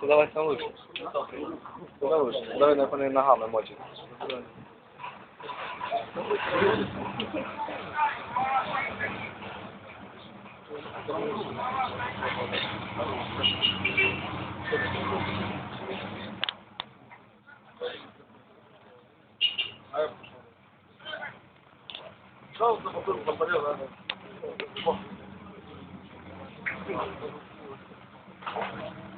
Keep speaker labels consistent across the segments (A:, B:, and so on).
A: Куда ну, вас там лучше? Куда лучше?
B: Давай на коне ногами мочит. Пожалуйста, бутылку порезала. Thank you.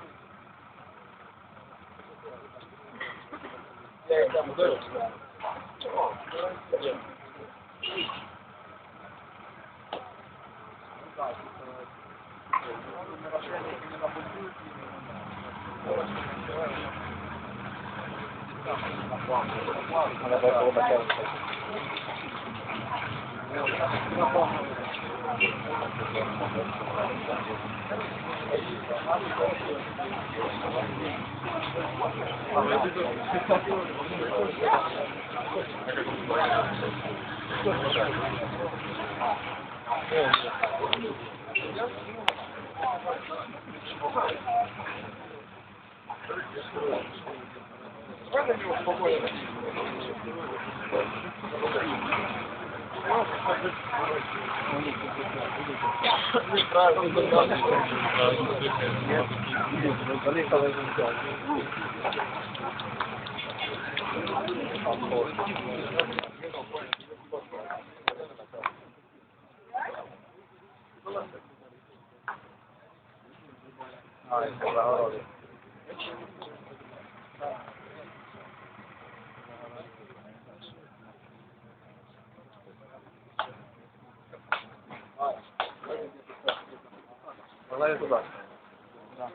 B: Certo, mudou? Thank you. Спокойно. Ah, es por la hora. Але туди. Так.